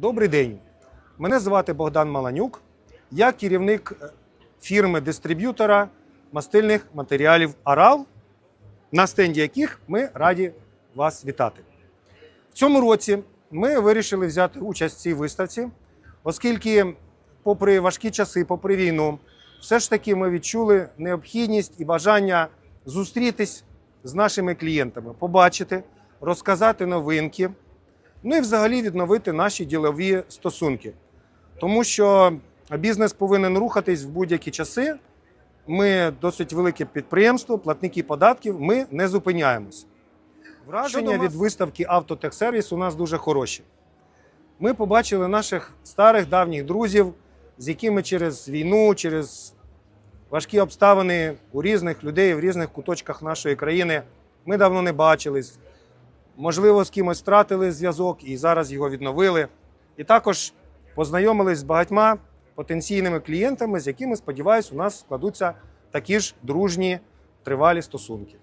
Добрий день. Мене звати Богдан Маланюк. Я керівник е, фірми дистриб'ютора мастильних матеріалів Арал, на стенді яких ми раді вас вітати. В цьому році ми вирішили взяти участь в цій виставці, оскільки, попри важкі часи, попри війну, все ж таки ми відчули необхідність і бажання зустрітись з нашими клієнтами, побачити, розказати новинки, ну і взагалі відновити наші ділові стосунки. Тому що бізнес повинен рухатись в будь-які часи. Ми досить велике підприємство, платники податків, ми не зупиняємось. Враження від виставки Автотехсервіс у нас дуже хороші. Ми побачили наших старих давніх друзів, з якими через війну, через важкі обставини у різних людей в різних куточках нашої країни ми давно не бачились. Можливо, з кимось втратили зв'язок і зараз його відновили. І також познайомились з багатьма потенційними клієнтами, з якими, сподіваюся, у нас складуться такі ж дружні тривалі стосунки.